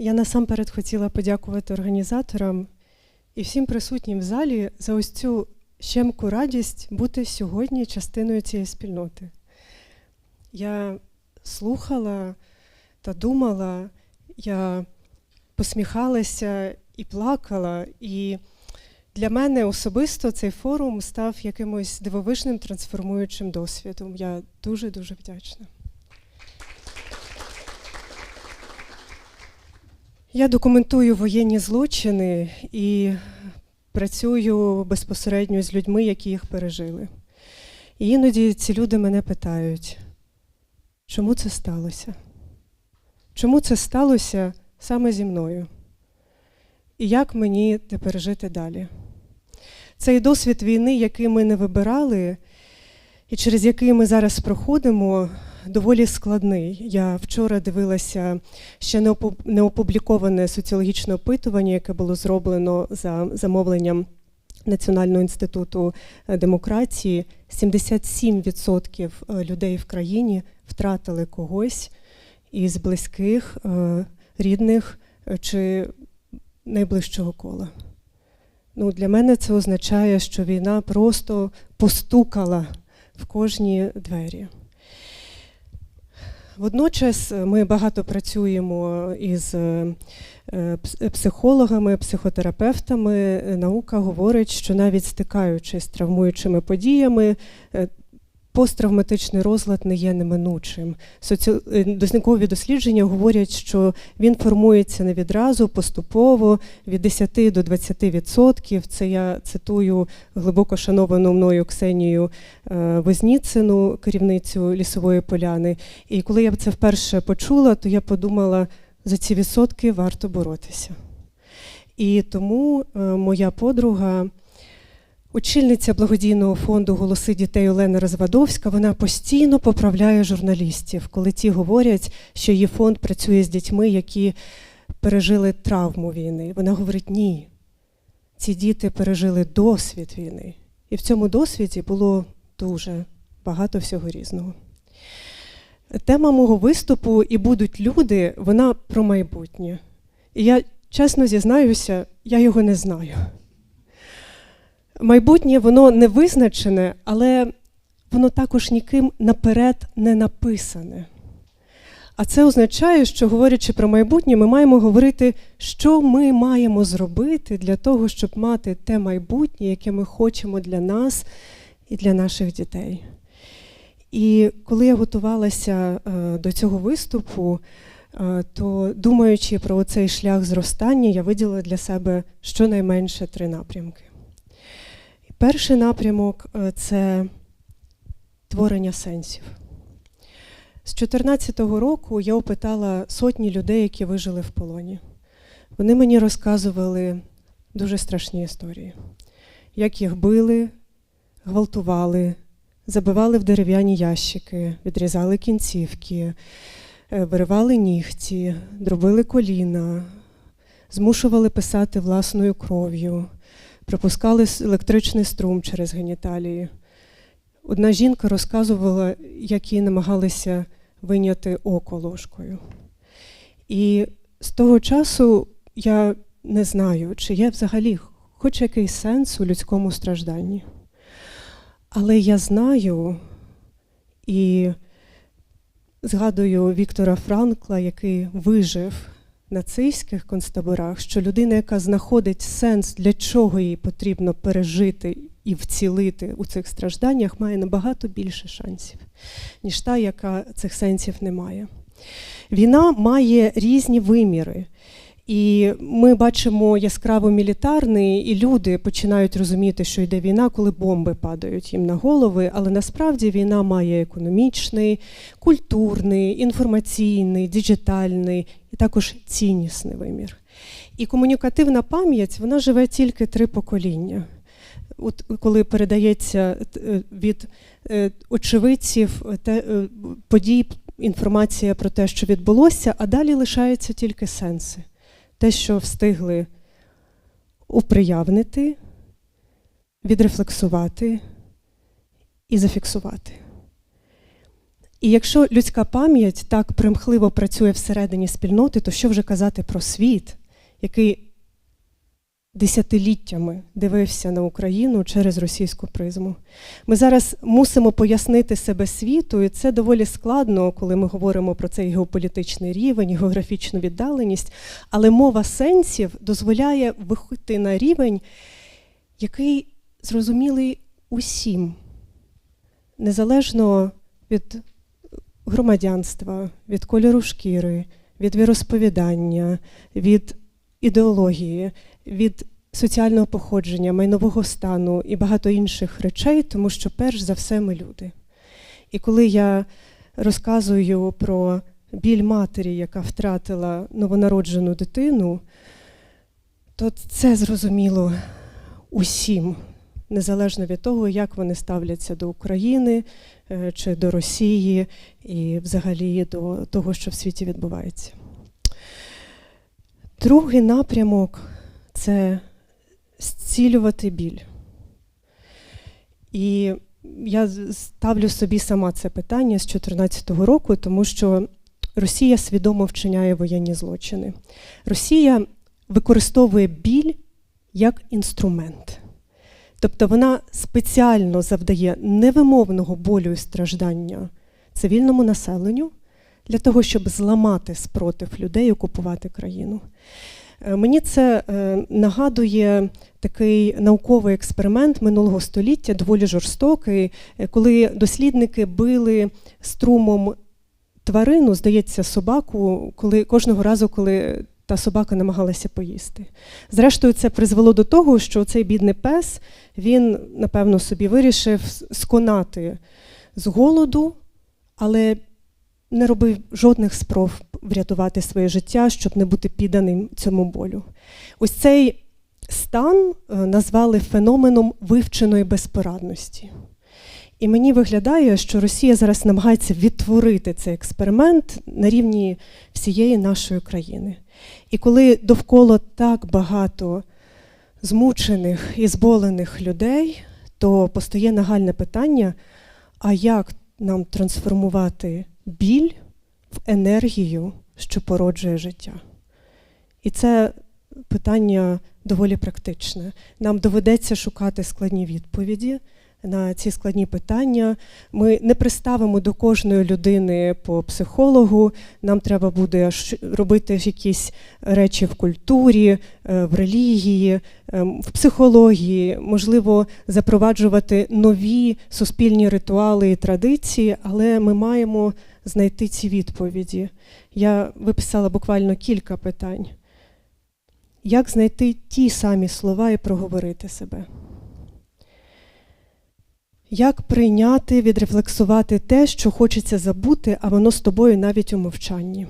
Я насамперед хотіла подякувати організаторам і всім присутнім в залі за ось цю щемку радість бути сьогодні частиною цієї спільноти. Я слухала та думала, я посміхалася і плакала. І для мене особисто цей форум став якимось дивовижним трансформуючим досвідом. Я дуже-дуже вдячна. Я документую воєнні злочини і працюю безпосередньо з людьми, які їх пережили. І іноді ці люди мене питають, чому це сталося? Чому це сталося саме зі мною? І як мені тепер жити далі? Цей досвід війни, який ми не вибирали, і через який ми зараз проходимо, доволі складний. Я вчора дивилася ще не опубліковане соціологічне опитування, яке було зроблено за замовленням Національного інституту е, демократії. 77% е, людей в країні втратили когось із близьких, е, рідних чи найближчого кола. Ну, Для мене це означає, що війна просто постукала в кожні двері. Водночас е, ми багато працюємо із е, е, психологами, психотерапевтами. Наука говорить, що навіть стикаючись з травмуючими подіями, Посттравматичний розлад не є неминучим. Дослідникові дослідження говорять, що він формується не відразу, поступово від 10 до 20%. Це я цитую глибоко шановану мною Ксенію е, Возніцину, керівницю лісової поляни. І коли я це вперше почула, то я подумала, за ці відсотки варто боротися. І тому е, моя подруга. Очільниця благодійного фонду Голоси дітей Олена Розвадовська вона постійно поправляє журналістів, коли ті говорять, що її фонд працює з дітьми, які пережили травму війни. Вона говорить: ні, ці діти пережили досвід війни. І в цьому досвіді було дуже багато всього різного. Тема мого виступу і будуть люди, вона про майбутнє. І я чесно зізнаюся, я його не знаю. Майбутнє воно не визначене, але воно також ніким наперед не написане. А це означає, що, говорячи про майбутнє, ми маємо говорити, що ми маємо зробити для того, щоб мати те майбутнє, яке ми хочемо для нас і для наших дітей. І коли я готувалася е, до цього виступу, е, то думаючи про цей шлях зростання, я виділила для себе щонайменше три напрямки. Перший напрямок е, це творення сенсів. З 2014 року я опитала сотні людей, які вижили в полоні. Вони мені розказували дуже страшні історії, як їх били, гвалтували, забивали в дерев'яні ящики, відрізали кінцівки, е, виривали нігті, дробили коліна, змушували писати власною кров'ю пропускали електричний струм через геніталії. Одна жінка розказувала, як їй намагалися виняти око ложкою. І з того часу я не знаю, чи є взагалі хоч якийсь сенс у людському стражданні. Але я знаю і згадую Віктора Франкла, який вижив нацистських концтаборах, що людина, яка знаходить сенс, для чого їй потрібно пережити і вцілити у цих стражданнях, має набагато більше шансів, ніж та, яка цих сенсів не має. Війна має різні виміри. І ми бачимо яскраво мілітарний, і люди починають розуміти, що йде війна, коли бомби падають їм на голови. Але насправді війна має економічний, культурний, інформаційний, діджитальний і також ціннісний вимір. І комунікативна пам'ять вона живе тільки три покоління. От Коли передається е, від е, очевидців е, подій інформація про те, що відбулося, а далі лишаються тільки сенси те, що встигли уприявнити, відрефлексувати і зафіксувати. І якщо людська пам'ять так примхливо працює всередині спільноти, то що вже казати про світ, який десятиліттями дивився на Україну через російську призму. Ми зараз мусимо пояснити себе світу, і це доволі складно, коли ми говоримо про цей геополітичний рівень, географічну віддаленість. Але мова сенсів дозволяє виходити на рівень, який зрозумілий усім, незалежно від громадянства, від кольору шкіри, від віросповідання, від ідеології, від соціального походження, майнового стану і багато інших речей, тому що перш за все ми люди. І коли я розказую про біль матері, яка втратила новонароджену дитину, то це зрозуміло усім, незалежно від того, як вони ставляться до України е, чи до Росії, і взагалі до того, що в світі відбувається. Другий напрямок це зцілювати біль. І я ставлю собі сама це питання з 2014 року, тому що Росія свідомо вчиняє воєнні злочини. Росія використовує біль як інструмент. Тобто вона спеціально завдає невимовного болю і страждання цивільному населенню для того, щоб зламати спротив людей окупувати країну. Е, Мені це е, нагадує такий науковий експеримент минулого століття, доволі жорстокий, е, коли дослідники били струмом тварину, здається, собаку, коли кожного разу, коли та собака намагалася поїсти. Зрештою, це призвело до того, що цей бідний пес він, напевно, собі вирішив сконати з голоду, але не робив жодних спроб врятувати своє життя, щоб не бути підданим цьому болю. Ось цей стан е, назвали феноменом вивченої безпорадності. І мені виглядає, що Росія зараз намагається відтворити цей експеримент на рівні всієї нашої країни. І коли довкола так багато змучених і зболених людей, то постає нагальне питання: а як нам трансформувати біль в енергію, що породжує життя? І це питання доволі практичне. Нам доведеться шукати складні відповіді на ці складні питання. Ми не приставимо до кожної людини по психологу. Нам треба буде робити якісь речі в культурі, е, в релігії, ем, в психології, можливо, запроваджувати нові суспільні ритуали і традиції, але ми маємо знайти ці відповіді. Я виписала буквально кілька питань. Як знайти ті самі слова і проговорити себе? Як прийняти, відрефлексувати те, що хочеться забути, а воно з тобою навіть у мовчанні?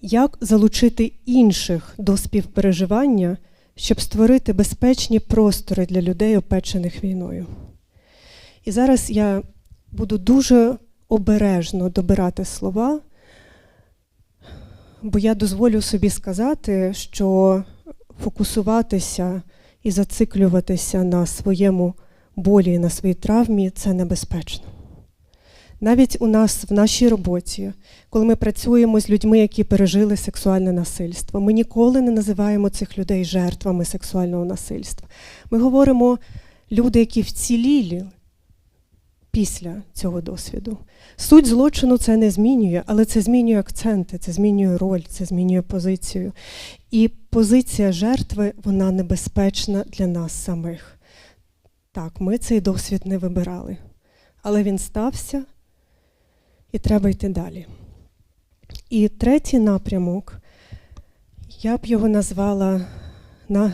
Як залучити інших до співпереживання, щоб створити безпечні простори для людей, опечених війною? І зараз я буду дуже обережно добирати слова, бо я дозволю собі сказати, що фокусуватися і зациклюватися на своєму болі на своїй травмі це небезпечно. Навіть у нас в нашій роботі, коли ми працюємо з людьми, які пережили сексуальне насильство, ми ніколи не називаємо цих людей жертвами сексуального насильства. Ми говоримо люди, які вціліли після цього досвіду. Суть злочину це не змінює, але це змінює акценти, це змінює роль, це змінює позицію. І позиція жертви вона небезпечна для нас самих. Так, ми цей досвід не вибирали, але він стався, і треба йти далі. І третій напрямок, я б його назвала на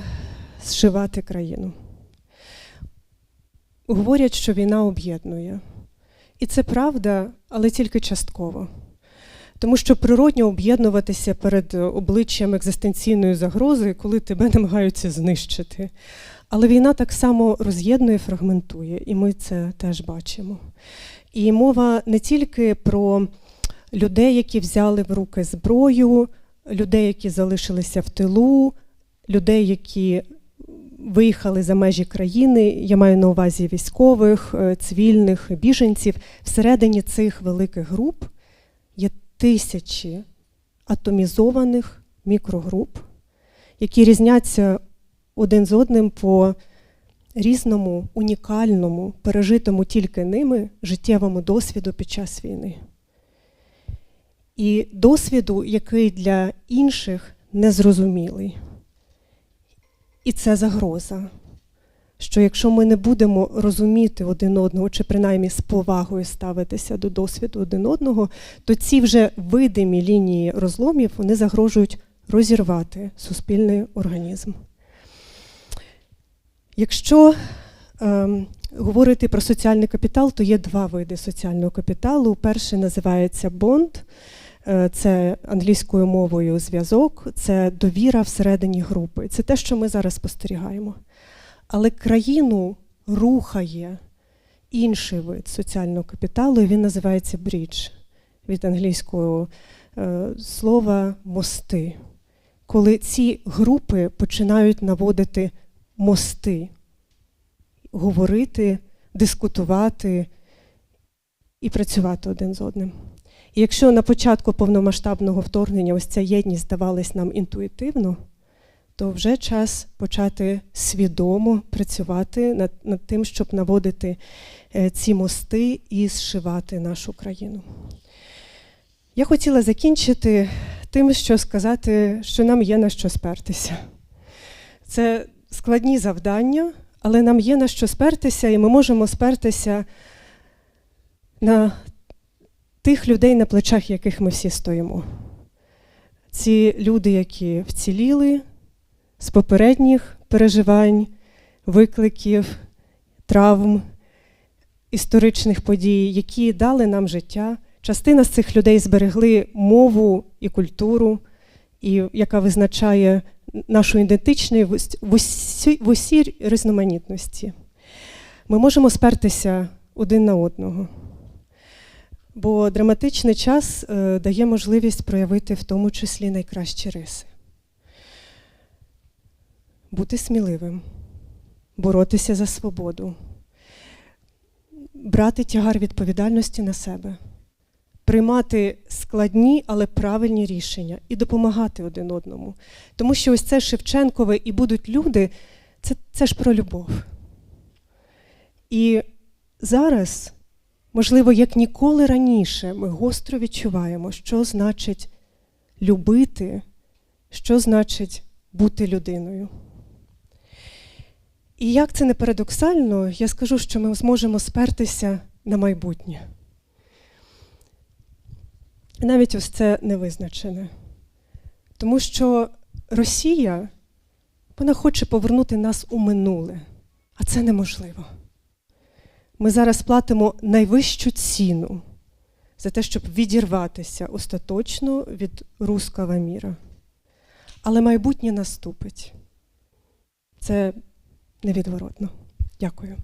зшивати країну. Говорять, що війна об'єднує. І це правда, але тільки частково. Тому що природньо об'єднуватися перед обличчям екзистенційної загрози, коли тебе намагаються знищити. Але війна так само роз'єднує, фрагментує, і ми це теж бачимо. І мова не тільки про людей, які взяли в руки зброю, людей, які залишилися в тилу, людей, які виїхали за межі країни. Я маю на увазі військових, е, цивільних, біженців. Всередині цих великих груп тисячі атомізованих мікрогруп, які різняться один з одним по різному, унікальному, пережитому тільки ними життєвому досвіду під час війни. І досвіду, який для інших незрозумілий. І це загроза. Що якщо ми не будемо розуміти один одного, чи принаймні з повагою ставитися до досвіду один одного, то ці вже видимі лінії розломів вони загрожують розірвати суспільний організм. Якщо ем, говорити про соціальний капітал, то є два види соціального капіталу. Перший називається бонд, е, це англійською мовою зв'язок, це довіра всередині групи. Це те, що ми зараз спостерігаємо. Але країну рухає інший вид соціального капіталу, і він називається брідж від англійського е, слова мости. Коли ці групи починають наводити мости, говорити, дискутувати і працювати один з одним. І якщо на початку повномасштабного вторгнення ось ця єдність здавалась нам інтуїтивно, то вже час почати свідомо працювати над, над тим, щоб наводити е, ці мости і зшивати нашу країну. Я хотіла закінчити тим, що сказати, що нам є на що спертися. Це складні завдання, але нам є на що спертися, і ми можемо спертися на тих людей, на плечах яких ми всі стоїмо. Ці люди, які вціліли з попередніх переживань, викликів, травм, історичних подій, які дали нам життя. Частина з цих людей зберегли мову і культуру, і яка визначає нашу ідентичність в усій, в усій різноманітності. Ми можемо спертися один на одного, бо драматичний час е, дає можливість проявити в тому числі найкращі риси. Бути сміливим, боротися за свободу, брати тягар відповідальності на себе приймати складні, але правильні рішення і допомагати один одному. Тому що ось це Шевченкове і будуть люди це, це ж про любов. І зараз, можливо, як ніколи раніше, ми гостро відчуваємо, що значить любити, що значить бути людиною. І як це не парадоксально, я скажу, що ми зможемо спертися на майбутнє. Навіть ось це невизначене. Тому що Росія вона хоче повернути нас у минуле, а це неможливо. Ми зараз платимо найвищу ціну за те, щоб відірватися остаточно від руского міра. Але майбутнє наступить. Це невідворотно. Дякую.